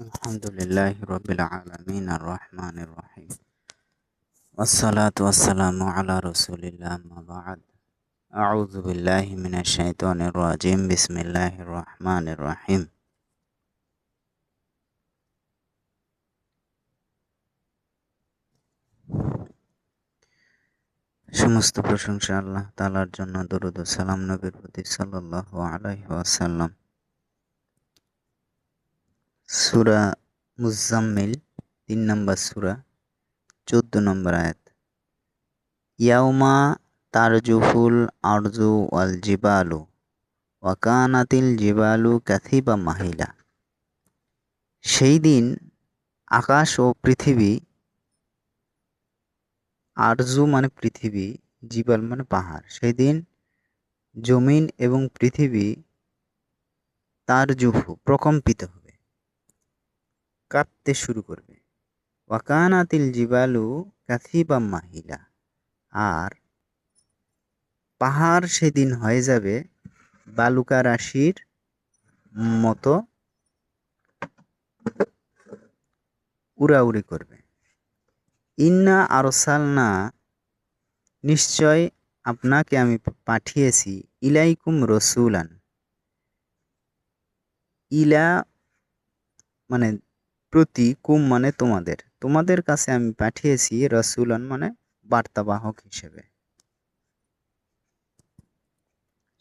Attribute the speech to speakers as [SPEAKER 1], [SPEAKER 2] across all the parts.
[SPEAKER 1] الحمد لله رب العالمين الرحمن الرحيم والصلاة والسلام على رسول الله ما بعد أعوذ بالله من الشيطان الرجيم بسم الله الرحمن الرحيم সমস্ত প্রশংসা আল্লাহ তালার জন্য দরুদ ও সালাম নবীর প্রতি সাল্লাল্লাহু আলাইহি ওয়াসাল্লাম সুরা মুজাম্মিল, তিন নম্বর সুরা, চোদ্দ নম্বর আয়াত। ইয়াউমা তারজুফুল আরজু ওয়াল জিবালু ওয়াকানাতিল জিবালু ক্যাথিবা মাহিলা। সেই দিন আকাশ ও পৃথিবী, আরজু মানে পৃথিবী, জিবাল মানে পাহাড়। সেই দিন জমিন এবং পৃথিবী তার জুফু প্রকম্পিত। হবে কাঁপতে শুরু করবে। ওয়াকানাতিল জিবালু কাথিবা মাহিলা। আর পাহাড় সেদিন হয়ে যাবে বালুকা রাশির মতো উড়াউড়ি করবে। ইন্না আরসালনা, নিশ্চয় আপনাকে আমি পাঠিয়েছি, ইলাইকুম রসুলান। ইলা মানে প্রতি কুম মানে তোমাদের। তোমাদের কাছে আমি পাঠিয়েছি রসুলান মানে বার্তাবাহক হিসেবে।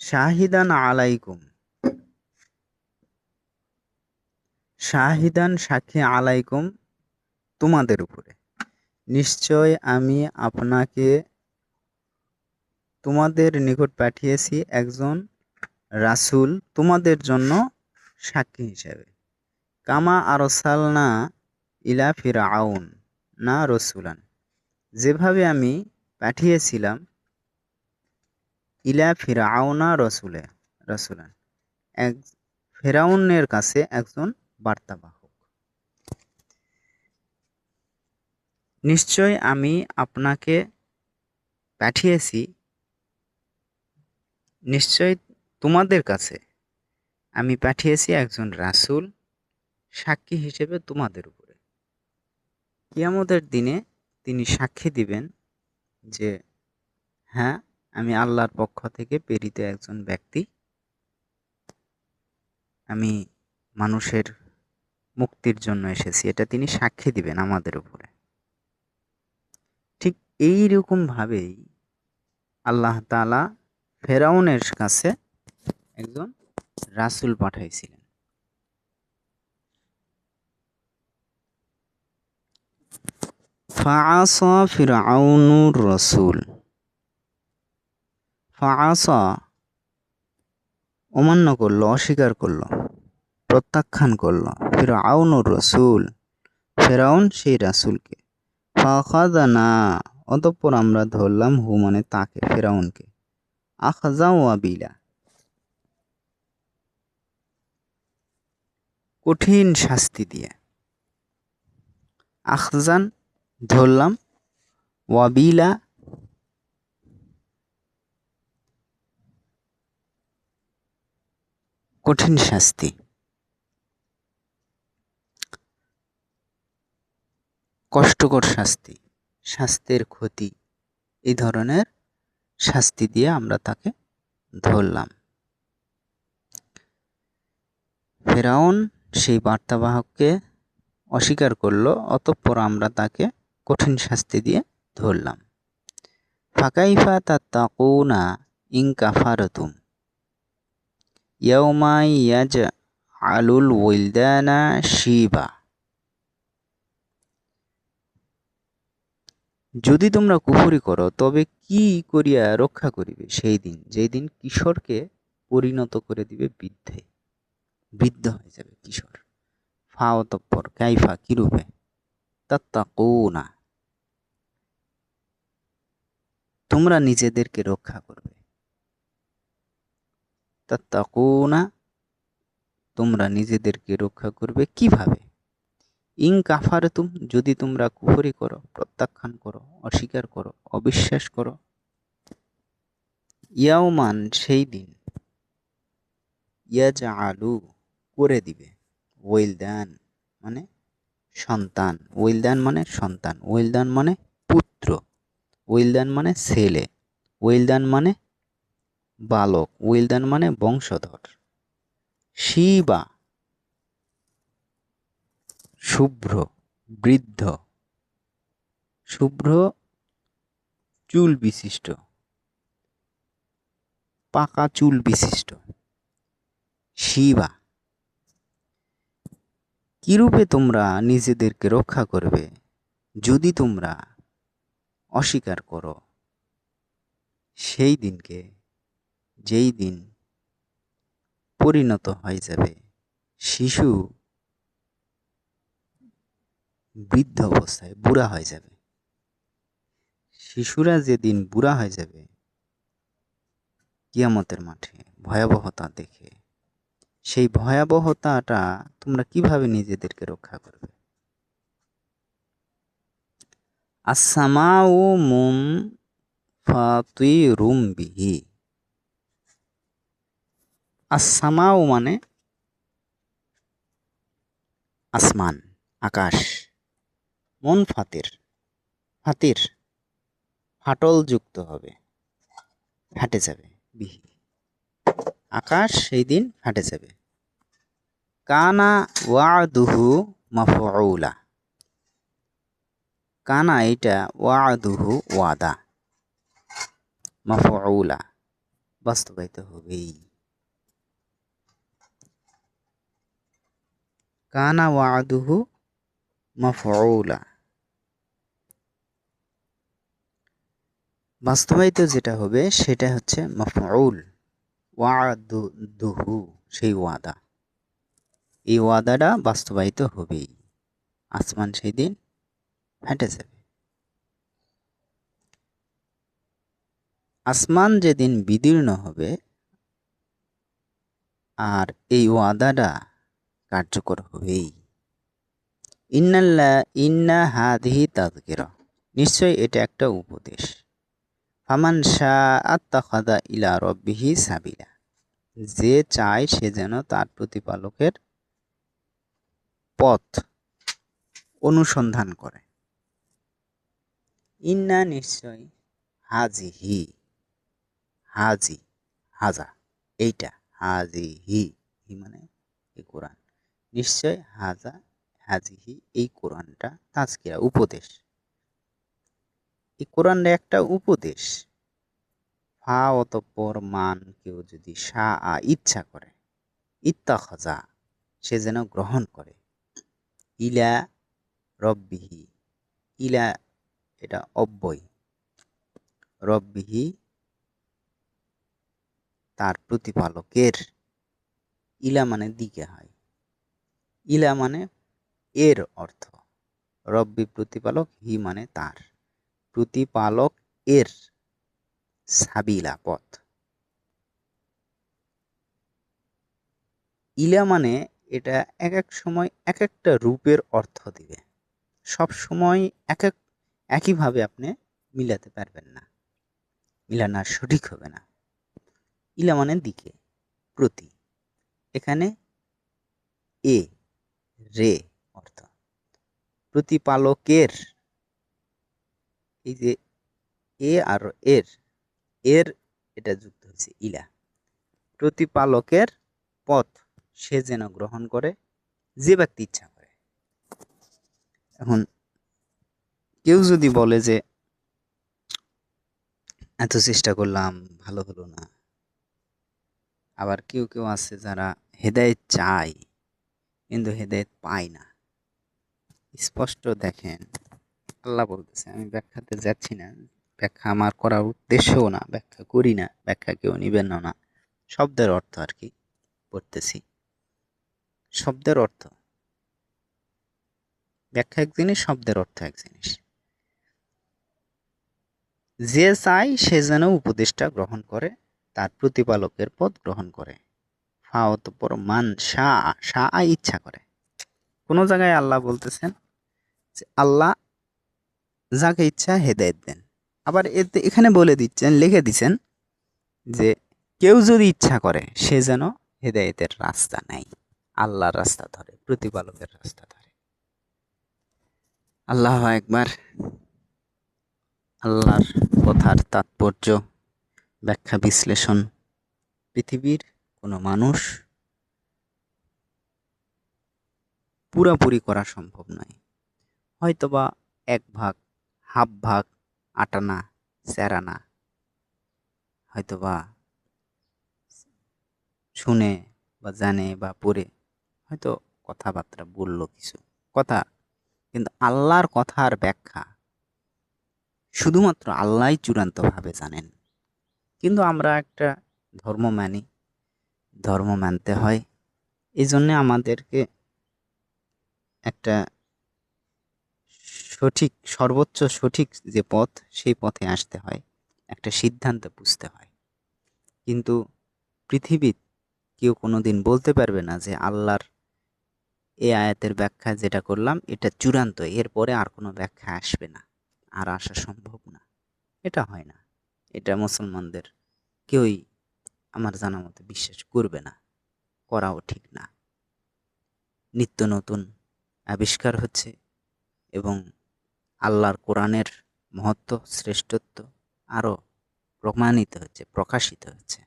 [SPEAKER 1] শাহিদান আলাইকুম। শাহিদান সাক্ষী আলাইকুম তোমাদের উপরে। নিশ্চয় আমি আপনাকে তোমাদের নিকট পাঠিয়েছি একজন রাসুল তোমাদের জন্য সাক্ষী হিসেবে। কামা আরসালনা ইলা ফিরাউন না রসুলান। যেভাবে আমি পাঠিয়েছিলাম ইলা ফিরাউনা রসুলে, রসুলান। এক ফেরাউনের কাছে একজন বার্তাবাহক। নিশ্চয় আমি আপনাকে পাঠিয়েছি, নিশ্চয় তোমাদের কাছে আমি পাঠিয়েছি একজন রাসুল সাক্ষী হিসেবে তোমাদের উপরে। কিয়ামতের দিনে তিনি সাক্ষী দিবেন যে হ্যাঁ আমি আল্লাহর পক্ষ থেকে প্রেরিত একজন ব্যক্তি। আমি মানুষের মুক্তির জন্য এসেছি। এটা তিনি সাক্ষী দিবেন আমাদের উপরে। ঠিক এই রকমভাবেই আল্লাহ তালা ফেরাউনের কাছে একজন রাসুল পাঠাইছিলেন। ফাআসা ফিরআউনুর রসুল। ফাআসা অমান্য করল, অস্বীকার করল, প্রত্যাখ্যান করল, ফিরআউনুর রসুল ফেরাউন সেই রাসুলকে। ফাখাদানা অতঃপর আমরা ধরলাম হু মানে তাকে ফেরাউনকে আখজা ওয়াবিলা কঠিন শাস্তি দিয়ে। আখজান ধরলাম। ওয়াবিলা কঠিন শাস্তি। কষ্টকর শাস্তি, স্বাস্থ্যের ক্ষতি, এই ধরনের শাস্তি দিয়ে আমরা তাকে ধরলাম। ফেরাউন সেই বার্তাবাহককে অস্বীকার করল, অতঃপর আমরা তাকে কঠিন শাস্তি দিয়ে ধরলাম। ফাকাইফা তাত্তাকুনা ইং কাফারতুম। ইয়াউমাই ইয়াজ আলুল ওইলদানা শিবা। যদি তোমরা কুফরি করো, তবে কি করিয়া রক্ষা করিবে সেই দিন? যেই দিন কিশোরকে পরিণত করে দিবে বৃদ্ধে। বৃদ্ধ হয়ে যাবে কিশোর। ফা অতঃপর কাইফা কিরূপে? তাত্তাকুনা। তোমরা নিজেদেরকে রক্ষা করবে। তা তাত্তাকুনা, তোমরা নিজেদেরকে রক্ষা করবে কীভাবে? ইং কাফার তুম যদি তোমরা কুফরি করো, প্রত্যাখ্যান করো, অস্বীকার করো, অবিশ্বাস করো, ইয়াওমান সেই দিন ইয়াজা আলু করে দিবে। ওয়েলদান মানে সন্তান। ওয়েলদান মানে সন্তান। ওয়েলদান মানে পুত্র। ওয়েলদান মানে ছেলে। ওয়েলদান মানে বালক। ওয়েলদান মানে বংশধর। শিবা। শুভ্র। বৃদ্ধ। শুভ্র চুল বিশিষ্ট। পাকা চুল বিশিষ্ট। শিবা। কিরূপে তোমরা নিজেদেরকে রক্ষা করবে? যদি তোমরা অস্বীকার করো। সেই দিনকে যেই দিন পরিণত হয়ে যাবে, শিশু বৃদ্ধ অবস্থায় বুড়া হয়ে যাবে। শিশুরা যেদিন বুড়া হয়ে যাবে, কিয়ামতের মাঠে ভয়াবহতা দেখে, সেই ভয়াবহতাটা তোমরা কীভাবে নিজেদেরকে রক্ষা করবে? আসামাউ মুম ফাতুই রুম বিহি আসামাউ মানে আসমান, আকাশ। মন ফাতির ফাতির, ফাটল যুক্ত হবে, ফাটে যাবে, বিহি। আকাশ সেই দিন ফাটে যাবে। কানা ওয়াদুহু মাফউলা। কানা এটা ওয়াদুহু ওয়াদা মাফউলা বাস্তবায়িত হবেই কানা ওয়াদুহু মাফউলা বাস্তবায়িত যেটা হবে সেটা হচ্ছে মাফউল ওয়াদুহু সেই ওয়াদা এই ওয়াদাটা বাস্তবায়িত হবেই আসমান সেই দিন ফেটে যাবে। আসমান যেদিন বিদীর্ণ হবে, আর এই ওয়াদাটা কার্যকর হবেই। ইন্নাল্লা ইন্না হাদিহি তাদকিরা নিশ্চয় এটা একটা উপদেশ। ফামান শাহ আত্মাখাদা ইলা রব্বিহি সাবিলা। যে চায় সে যেন তার প্রতিপালকের পথ অনুসন্ধান করে। ইন্না নিশ্চয় হাজি হি হাজি, হাজা, এইটা। হাজি হি হি মানে এই কোরআন। নিশ্চয় হাজা হাজি হি এই কোরআনটা তাজকিরা, উপদেশ। এই কোরআনটা একটা উপদেশ। ফা অতঃপর মান কেউ যদি সা আ ইচ্ছা করে ইত্তা খজা সে যেন গ্রহণ করে। ইলা রব্বিহি, ইলা এটা অব্যয়। রব্বিহি তার প্রতিপালকের ইলা মানে দিকে হয়। ইলা মানে এর অর্থ। রব্বি প্রতিপালক, হি মানে তার। প্রতিপালক এর সাবিলা পথ। ইলা মানে এটা এক এক সময় এক একটা রূপের অর্থ দিবে। সব সময় এক এক একইভাবে আপনি মিলাতে পারবেন না। মিলানা সঠিক হবে না। ইলা মানে দিকে, প্রতি। এখানে এ, রে অর্থ। প্রতিপালকের, এই যে এ আর এর এর এটা যুক্ত হয়েছে ইলা। প্রতিপালকের পথ সে যেন গ্রহণ করে, যে ব্যক্তি ইচ্ছা করে। এখন কেউ যদি বলে যে, এত চেষ্টা করলাম, ভালো হলো না। আবার কেউ কেউ আছে যারা হেদায়েত চায়, কিন্তু হেদায়েত পায় না। স্পষ্ট দেখেন, আল্লাহ বলতেছে, আমি ব্যাখ্যাতে যাচ্ছি না, ব্যাখ্যা আমার করার উদ্দেশ্যও না, ব্যাখ্যা করি না, ব্যাখ্যা কেউ নিবেন না। শব্দের অর্থ আর কি পড়তেছি। শব্দের অর্থ। ব্যাখ্যা এক জিনিস, শব্দের অর্থ এক জিনিস। যে চায় সে যেন উপদেশটা গ্রহণ করে, তার প্রতিপালকের পদ গ্রহণ করে। ফা অতপর মান শাহ শাহ ইচ্ছা করে। কোনো জায়গায় আল্লাহ বলতেছেন যে, আল্লাহ যাকে ইচ্ছা হেদায়ত দেন। আবার এতে এখানে বলে দিচ্ছেন, লিখে দিচ্ছেন যে, কেউ যদি ইচ্ছা করে, সে যেন হেদায়েতের রাস্তা নেয়। আল্লাহর রাস্তা ধরে, প্রতিপালকের রাস্তা ধরে। আল্লাহ একবার আল্লাহর কথার তাৎপর্য, ব্যাখ্যা, বিশ্লেষণ। পৃথিবীর কোনো মানুষ পুরাপুরি করা সম্ভব নয়। হয়তোবা এক ভাগ, হাফ ভাগ, আটানা, স্যারানা। হয়তোবা শুনে বা জানে বা পড়ে হয়তো কথাবার্তা বলল কিছু। কথা, কিন্তু আল্লাহর কথার ব্যাখ্যা শুধুমাত্র আল্লাহই চূড়ান্তভাবে জানেন। কিন্তু আমরা একটা ধর্ম মানি, ধর্ম মানতে হয়। এই জন্যে আমাদেরকে একটা সঠিক, সর্বোচ্চ সঠিক যে পথ, সেই পথে আসতে হয়, একটা সিদ্ধান্ত বুঝতে হয়। কিন্তু পৃথিবীর কেউ কোনো দিন বলতে পারবে না যে আল্লাহর এ আয়াতের ব্যাখ্যা যেটা করলাম, এটা চূড়ান্ত, এরপরে আর কোনো ব্যাখ্যা আসবে না। আর আসা সম্ভব না। এটা হয় না। এটা মুসলমানদের কেউই আমার জানা মতো বিশ্বাস করবে না, করাও ঠিক না। নিত্য নতুন আবিষ্কার হচ্ছে এবং আল্লাহর কোরআনের মহত্ব, শ্রেষ্ঠত্ব আরও প্রমাণিত হচ্ছে, প্রকাশিত হচ্ছে।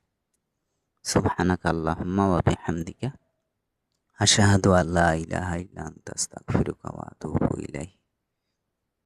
[SPEAKER 1] সুবহানাকা আল্লাহুম্মা ওয়া বিহামদিকা। আশহাদু আল্লা ইলাহা ইল্লা আনতা, আস্তাগফিরুকা